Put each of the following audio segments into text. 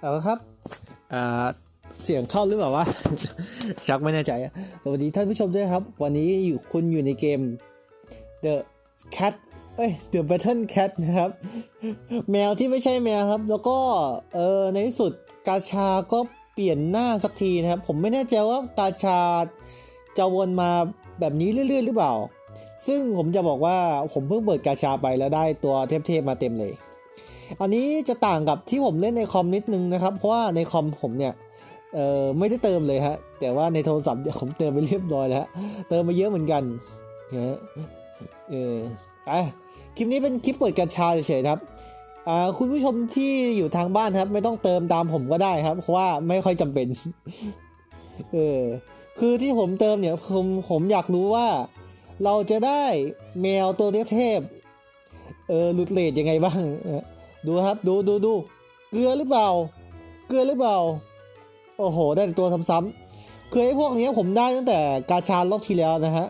เอาละครับเสียงเข้าหรือเปล่าวะชักไม่แน่ใจ สวัสดีท่านผู้ชมด้วยครับ วันนี้อยู่คุณอยู่ในเกม The Cat เอ้ย The Battle Cat นะครับ แมวที่ไม่ใช่แมวครับ แล้วก็เออในที่สุดกาชาก็เปลี่ยนหน้าสักทีนะครับ ผมไม่แน่ใจว่ากาชาจะวนมาแบบนี้เรื่อย ๆ หรือเปล่า ซึ่งผมจะบอกว่าผมเพิ่งเปิดกาชาไปแล้วได้ตัวเทพๆมาเต็มเลย อันนี้จะต่างกับที่ผมเล่นในคอมนิดนึงนะครับ เพราะว่าในคอมผมเนี่ยเออไม่ได้เติมเลยฮะ แต่ว่าในโทรศัพท์ผมเติมไปเรียบร้อยแล้ว เติมมาเยอะเหมือนกันนะฮะเอออะคลิปนี้เป็นคลิปเปิดกัญชาเฉยๆครับอ่าคุณผู้ชมที่อยู่ทางบ้านครับ ไม่ต้องเติมตามผมก็ได้ครับ เพราะว่าไม่ค่อยจำเป็นเออคือที่ผมเติมเนี่ยผมผมอยากรู้ว่า เราจะได้แมวตัวเทพเออหลุดเลทยังไงบ้างเดูครับ ดูดูดูเกลือหรือเปล่า เกลือหรือเปล่า โอ้โห ได้แต่ตัวซ้ำๆคือไอ้พวกนี้ผมได้ตั้งแต่กาชารอบที่แล้วนะฮะ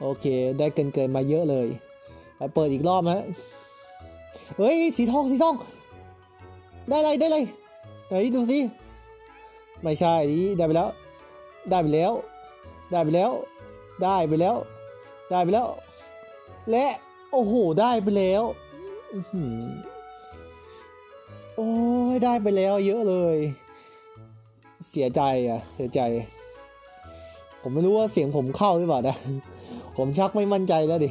โอเค ได้เกินๆมาเยอะเลย เปิดอีกรอบฮะ เฮ้ย สีทอง สีทอง ได้เลยได้เลยไหนดูสิ ไม่ใช่ นี่ได้ไปแล้ว ได้ไปแล้ว ได้ไปแล้ว ได้ไปแล้ว ได้ไปแล้ว และ โอ้โห ได้ไปแล้ว โอ้ยได้ไปแล้วเยอะเลย เสียใจอะ เสียใจ ผมไม่รู้ว่าเสียงผมเข้าหรือเปล่านะ ผมชักไม่มั่นใจแล้วดิ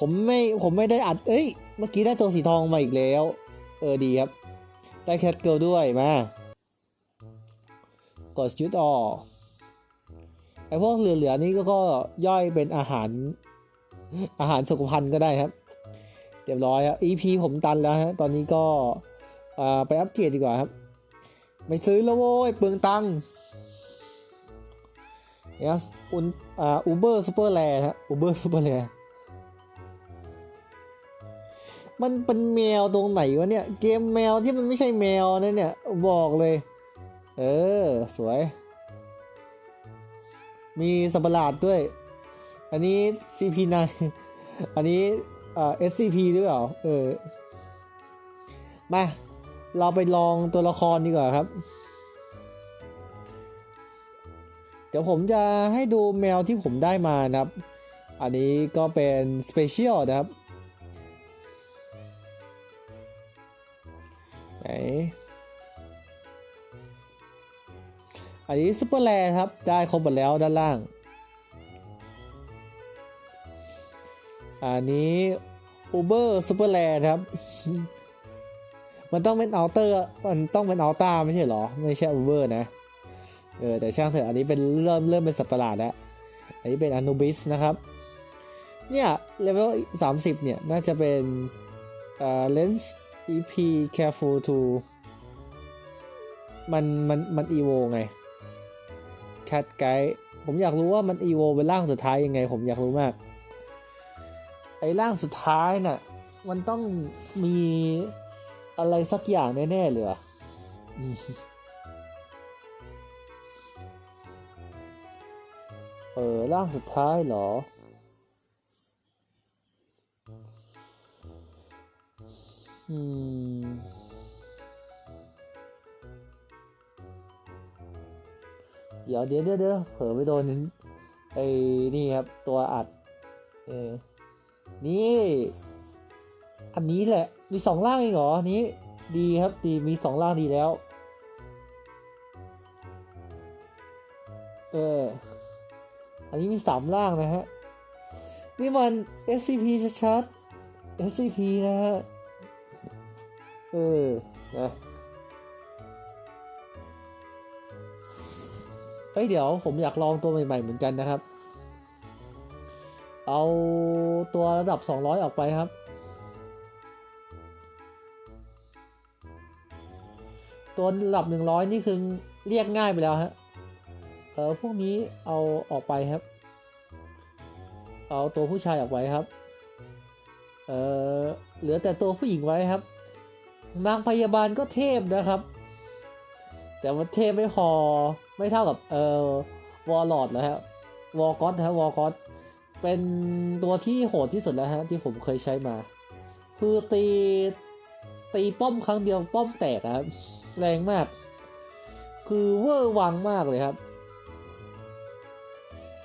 ผมไม่ ผมไม่ได้อัด เอ้ย เมื่อกี้ได้ตัวสีทองมาอีกแล้ว เออดีครับ ได้แคทเกิลด้วยมากดชุดออกไอพวกเหลือๆนี่ก็ก็ย่อยเป็นอาหาร อาหารสุขภัณฑ์ก็ได้ครับ เรียบร้อยครับ EP ผมตันแล้วฮะ ตอนนี้ก็ไปอัปเกรดดีกว่าครับ ไม่ซื้อแล้วโว้ยเปลืองตังค์เนี่ยอุนอ่าอูเบอร์ซูเปอร์แลฮะอูเบอร์ซูเปอร์แลมันเป็นแมวตรงไหนวะเนี่ย เกมแมวที่มันไม่ใช่แมวนะเนี่ย บอกเลย เออ สวย มีสัตว์ประหลาดด้วย อันนี้ CP9 อันนี้ เอ่า SCP หรือเปล่าเออมา เราไปลองตัวละครดีกว่าครับ เดี๋ยวผมจะให้ดูแมวที่ผมได้มานะครับ อันนี้ก็เป็นสเปเชียลนะครับไหนอันนี้ซุปเปอร์แลครับ ได้ครบหมดแล้วด้านล่าง อันนี้ Uber Superland ครับ มันต้องเป็นอัลเตอร์ มันต้องเป็นอัลต้าไม่ใช่เหรอ ไม่ใช่ Uber นะ เออ แต่ช่างเถอะ อันนี้เป็นเริ่มเริ่มเป็นสัตว์ประหลาดแล้ว อันนี้เป็น Anubis นะครับ เนี่ยเลเวล30 เนี่ย น่าจะเป็นเอ่อ Lens EP Careful to มันมันมัน EVO ไง Cat Guide ผมอยากรู้ว่ามัน EVO เป็นร่างสุดท้ายยังไง ผมอยากรู้มาก ไอ้ร่างสุดท้ายน่ะมันต้องมีอะไรสักอย่างแน่ๆเลยอะเออร่างสุดท้ายเหรอ อืม เดี๋ยวเดี๋ยวเดี๋ยวเดี๋ยวเผลอไปโดนไอ้นี่ครับ ตัวอัด เออ นี่ อันนี้แหละ มีสองล่างเองเหรอนนี้ ดีครับ ดี มีสองล่างดีแล้ว เออ อันนี้มีสามล่างนะฮะ นี่มัน SCP ชัดๆ SCP นะฮะ เออ นะเฮ้ยเดี๋ยวผมอยากลองตัวใหม่ ๆ เหมือนกันนะครับ เอาตัวระดับ 200 ออกไปครับ ตัวระดับ 100 นี่คือเรียกง่ายไปแล้วฮะ เออพวกนี้เอาออกไปครับ เอาตัวผู้ชายออกไว้ครับ เออเหลือแต่ตัวผู้หญิงไว้ครับ นางพยาบาลก็เทพนะครับ แต่ว่าเทพไม่พอไม่เท่ากับเออวอลลอดแล้วฮะวอลก็อตฮะวอลก็อต เป็นตัวที่โหดที่สุดแล้วฮะที่ผมเคยใช้มา คือตีตีป้อมครั้งเดียวป้อมแตกครับ แรงมาก คือเวอร์วังมากเลยครับ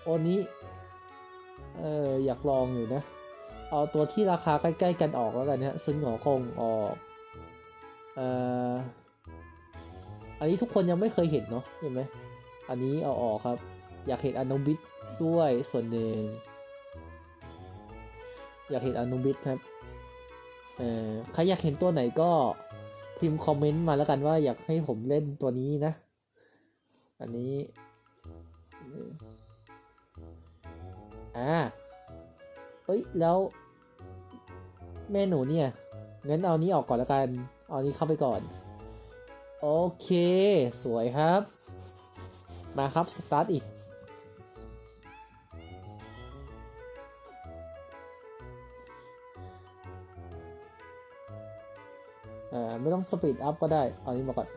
โอนนี้เอออยากลองอยู่นะ เอาตัวที่ราคาใกล้ ๆ กันออกแล้วกันนะฮะซึ่งหงอคงออกเอ่ออันนี้ทุกคนยังไม่เคยเห็นเนาะเห็นไหมอันนี้เอาออกครับ อยากเห็นอนุบิทด้วยส่วนหนึ่ง อยากเห็นอนุบิทครับเอ่อใครอยากเห็นตัวไหนก็พิมพ์คอมเมนต์มาแล้วกันว่าอยากให้ผมเล่นตัวนี้นะ อันนี้อ่าเอ้ยแล้วแม่หนูเนี่ยงั้นเอานี้ออกก่อนแล้วกัน เอานี้เข้าไปก่อน โอเค สวยครับ มาครับ สตาร์ทอีก อ่าไม่ต้องสปีดอัพก็ได้ เอานี้มาก่อน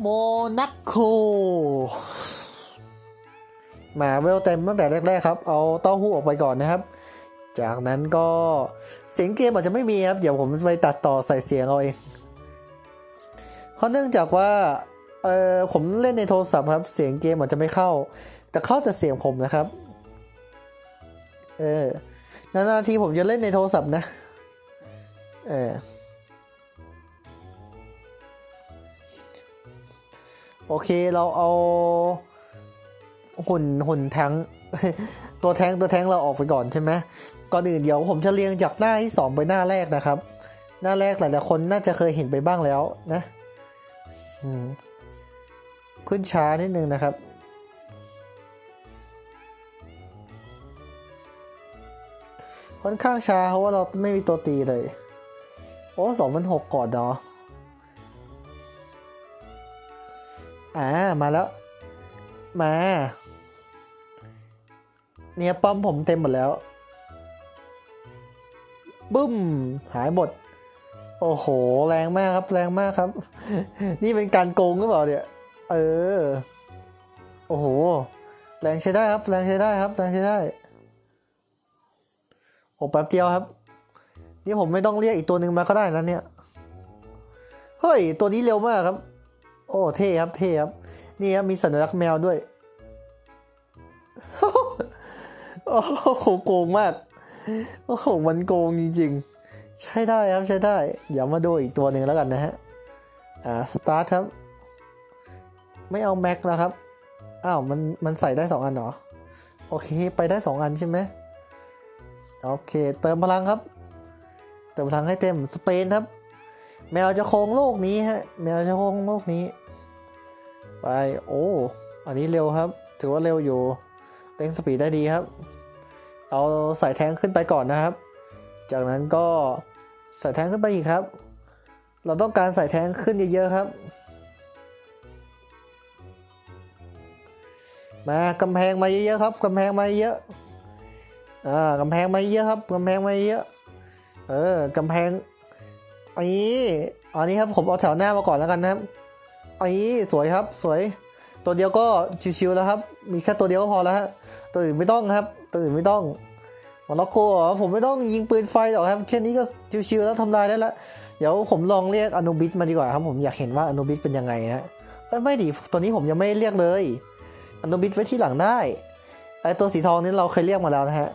โมนาโคมาเวลเต็มตั้งแต่แรก ๆ ครับ เอาเต้าหู้ออกไปก่อนนะครับ จากนั้นก็เสียงเกมอาจจะไม่มีครับ เดี๋ยวผมไปตัดต่อใส่เสียงเอาเอง เพราะเนื่องจากว่าเออผมเล่นในโทรศัพท์ครับ เสียงเกมอาจจะไม่เข้า แต่เข้าจากเสียงผมนะครับ เออนานๆทีผมจะเล่นในโทรศัพท์นะ เออโอเคเราเอาหุ่นหุ่นแทงตัวแทงตัวแทงเราออกไปก่อนใช่ไหมก่อนอื่นเดี๋ยวผมจะเรียงจากหน้าที่สองไปหน้าแรกนะครับ หน้าแรกหลายๆคนน่าจะเคยเห็นไปบ้างแล้วนะขึ้นช้านิดนึงนะครับค่อนข้างช้าเพราะว่าเราไม่มีตัวตีเลย อ้สองพันหกก่อนเนาะอ่ามาแล้ว มา เนี่ยป้อมผมเต็มหมดแล้ว บึ้ม หายหมด โอ้โห แรงมากครับ แรงมากครับ นี่เป็นการโกงหรือเปล่าเนี่ย เออ โอ้โห แรงใช้ได้ครับ แรงใช้ได้ครับ แรงใช้ได้โอ้แป๊บเดียวครับ นี่ผมไม่ต้องเรียกอีกตัวหนึ่งมาก็ได้นะเนี่ย เฮ้ย ตัวนี้เร็วมากครับ โอ้เท่ครับเท่ครับ นี่ครับมีสัญลักษณ์แมวด้วย โอ้โหโกงมาก โอ้โหมันโกงจริงๆ ใช้ได้ครับใช้ได้ เดี๋ยวมาดูอีกตัวหนึ่งแล้วกันนะฮะ อ่าสตาร์ทครับ ไม่เอาแม็กแล้วครับ อ้าวมันมันใส่ได้สองอันเหรอ โอเค ไปได้สองอันใช่ไหมโอเค เติมพลังครับ เติมพลังให้เต็มสเปนครับ แมวจะโค้งโลกนี้ฮะแมวจะโค้งโลกนี้ ไปโอ้อันนี้เร็วครับ ถือว่าเร็วอยู่เร่งสปีดได้ดีครับ เอาใส่แทงขึ้นไปก่อนนะครับ จากนั้นก็ใส่แทงขึ้นไปอีกครับ เราต้องการใส่แทงขึ้นเยอะๆครับ มากำแพงมาเยอะๆครับกำแพงมาเยอะอ่ากำแพงมาเยอะครับกำแพงมาเยอะ เออกำแพงอันนี้อันนี้ครับผมเอาแถวหน้ามาก่อนแล้วกันนะครับอันนี้สวยครับสวย ตัวเดียวก็ชิวๆแล้วครับ มีแค่ตัวเดียวก็พอแล้วฮะตัวอื่นไม่ต้องครับ ตัวอื่นไม่ต้องมอร็อกโกผมไม่ต้องยิงปืนไฟหรอกครับแค่นี้ก็ชิวๆแล้วทำลายได้แล้วเดี๋ยวผมลองเรียกอนุบิสมาดีกว่าครับผมอยากเห็นว่าอนุบิสเป็นยังไงนะเอ้ยไม่ดิตัวนี้ผมยังไม่เรียกเลยอนุบิสไว้ที่หลังได้ไอตัวสีทองนี้เราเคยเรียกมาแล้วนะฮะ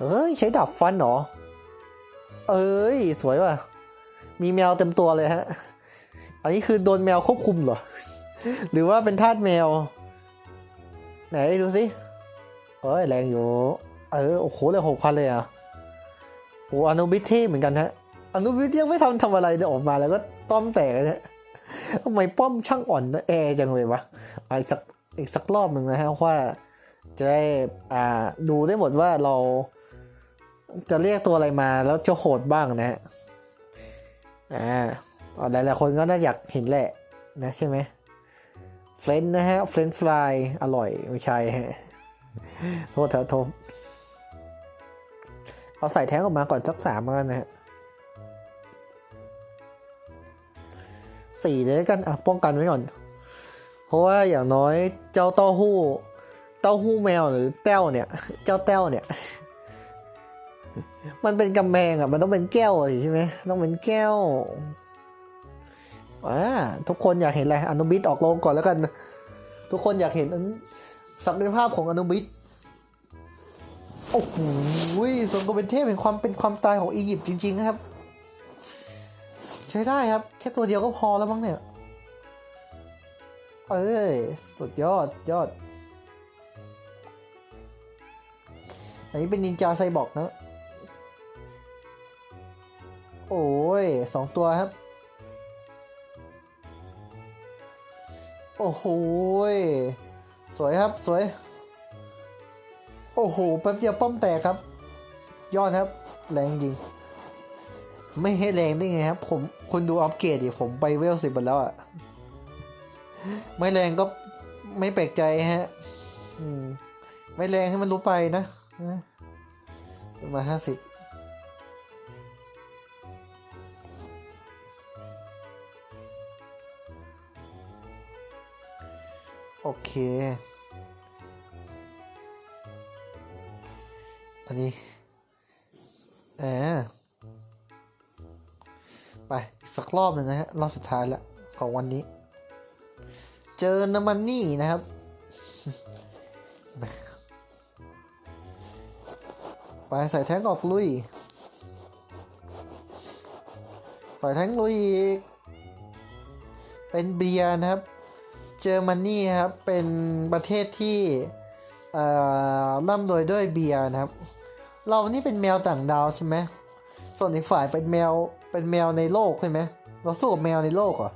เอ้ยใช้ดาบฟันเหรอ เอ้ย สวยว่ะ มีแมวเต็มตัวเลยฮะ อันนี้คือโดนแมวควบคุมเหรอ หรือว่าเป็นทาสแมว ไหนดูสิเอ้ย แรงอยู่ เออ โอ้โหเลยหกพันเลยอะโอ้อนุบิทเท่เหมือนกันฮะ อนุบิทยังไม่ทำทำอะไรเนี่ยออกมาแล้วก็ต้อมแตกเลยทำไมป้อมช่างอ่อนแอจังเลยวะอีกสักอีกสักรอบหนึ่งนะฮะว่าจะได้อ่าดูได้หมดว่าเรา จะเรียกตัวอะไรมาแล้วจะโหดบ้างนะฮะอ่าหลายหลายๆคนก็น่าอยากเห็นแหละนะใช่ไหมเฟรนนะฮะเฟรนฟรายอร่อยไม่ใช่ฮะโทษเถอะโทษเอาใส่แท้งออกมาก่อนสักสามกันนะฮะสี่เลยวกันอะป้องกันไว้ก่อน เพราะว่าอย่างน้อยเจ้าเต้าหู้ เต้าหู้แมวหรือแต้วเนี่ย เจ้าแต้วเนี่ย มันเป็นกำแพงอะ มันต้องเป็นแก้วสิใช่ไหมต้องเป็นแก้วอ่าทุกคนอยากเห็นอะไรอนุบิสออกโรงก่อนแล้วกัน ทุกคนอยากเห็นศักยภาพของอนุบิสโอ้โหสมกับเป็นเทพแห่งความเป็นความตายของอียิปต์จริงๆนะครับ ใช้ได้ครับ แค่ตัวเดียวก็พอแล้วมั้งเนี่ย เอ้ย สุดยอด สุดยอด อันนี้เป็นนินจาไซบอร์กนะ โอ้ยสองตัวครับ โอ้โหสวยครับสวย โอ้โหแป๊บเดียวป้อมแตกครับ ยอดครับ แรงจริง ไม่ให้แรงได้ไงครับ ผมคุณดูอัปเกรดดิผมไปเวลสิบหมดแล้วอะไม่แรงก็ไม่แปลกใจฮะ อืม ไม่แรงให้มันรู้ไปนะ มาห้าสิบ อเค อันนี้อ่าไป อีกสักรอบหนึ่งนะฮะ รอบสุดท้ายแล้วของวันนี้ เจอน้ำมันนี่นะครับ ไปใส่แท้งออกลุย ใส่แท้งลุยอีก เป็นเบียร์นะครับ เจอรมันนี่ครับเป็นประเทศที่เอ่อร่ำรวยด้วยเบียร์นะครับ เรานี่เป็นแมวต่างดาวใช่ไหมส่วนอีกฝ่ายเป็นแมวเป็นแมวในโลกใช่ไหมเราสู้กับแมวในโลกเหรอ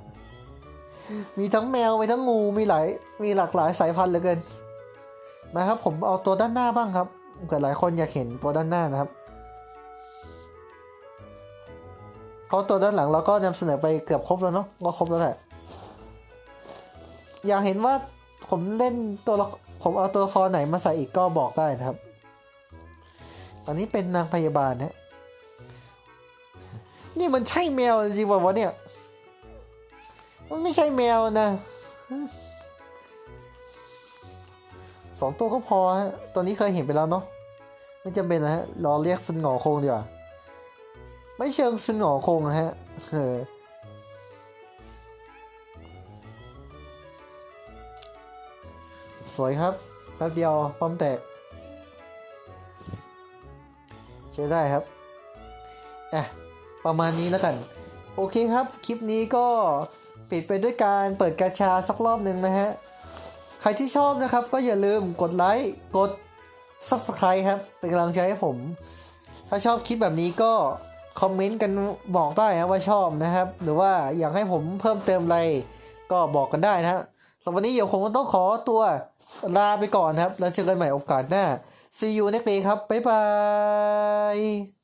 มีทั้งแมวมีทั้งงูมีหลายมีหลากหลายสายพันธุ์เหลือเกินมาครับผมเอาตัวด้านหน้าบ้างครับเกิดหลายคนอยากเห็นตัวด้านหน้านะครับเพราะตัวด้านหลังเราก็นำเสนอไปเกือบครบแล้วเนาะก็ครบแล้วแหละ อยากเห็นว่าผมเล่นตัวละผมเอาตัวละครไหนมาใส่อีกก็บอกได้นะครับ ตอนนี้เป็นนางพยาบาลนะนี่มันใช่แมวจริงป่าวะเนี่ย มันไม่ใช่แมวนะสองตัวก็พอฮะตัวนี้เคยเห็นไปแล้วเนาะ ไม่จำเป็นนะฮะ รอเรียกซึนหงอคงดีกว่า ไม่เชิงซึนหงอคงนะฮะ เออ สวยครับแป๊บเดียวป้อมแตกใช้ได้ครับอะประมาณนี้แล้วกัน โอเคครับ คลิปนี้ก็ปิดไปด้วยการเปิดกาชาสักรอบหนึ่งนะฮะ ใครที่ชอบนะครับ ก็อย่าลืมกดไลค์กด Subscribe ครับ เป็นกำลังใจให้ผม ถ้าชอบคลิปแบบนี้ก็คอมเมนต์กันบอกได้นะว่าชอบนะครับ หรือว่าอยากให้ผมเพิ่มเติมอะไรก็บอกกันได้นะสำหรับวันนี้เดี๋ยวผมก็ต้องขอตัว ลาไปก่อนครับ แล้วเจอกันใหม่โอกาสหน้า see you next day ครับ บ๊ายบาย